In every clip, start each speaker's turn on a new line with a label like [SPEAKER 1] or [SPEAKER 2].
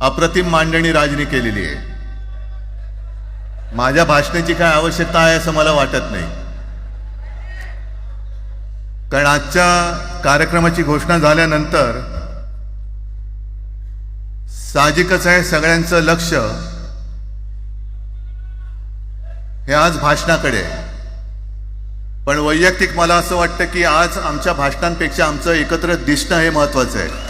[SPEAKER 1] अप्रतिम मांडणी राजनी केलेली आहे. माझ्या भाषणाची काय आवश्यकता आहे असं मला वाटत नाही. कारण आजच्या कार्यक्रमाची घोषणा झाल्यानंतर साहजिकच आहे सगळ्यांचं लक्ष हे आज भाषणाकडे आहे. पण वैयक्तिक मला असं वाटतं की आज आमच्या भाषणांपेक्षा आमचं एकत्र दिसणं हे महत्वाचं आहे.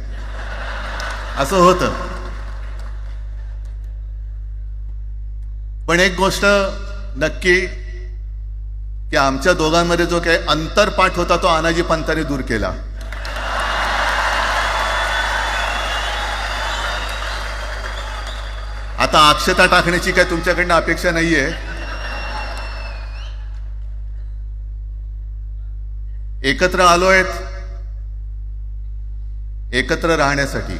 [SPEAKER 1] असं होतं. पण एक गोष्ट नक्की की आमच्या दोघांमध्ये जो काही अंतरपाठ होता तो आनाजी पंतांनी दूर केला. आता अक्षता टाकण्याची काय तुमच्याकडनं अपेक्षा नाहीये. एकत्र आलोय एकत्र राहण्यासाठी.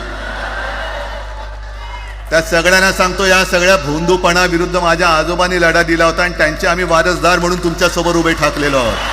[SPEAKER 1] त्या सगळ्यांना सांगतो या सगळ्या भोंदूपणाविरुद्ध माझ्या आजोबांनी लढा दिला होता आणि त्यांचे आम्ही वारसदार म्हणून तुमच्यासोबत उभे ठाकलेलो आहोत.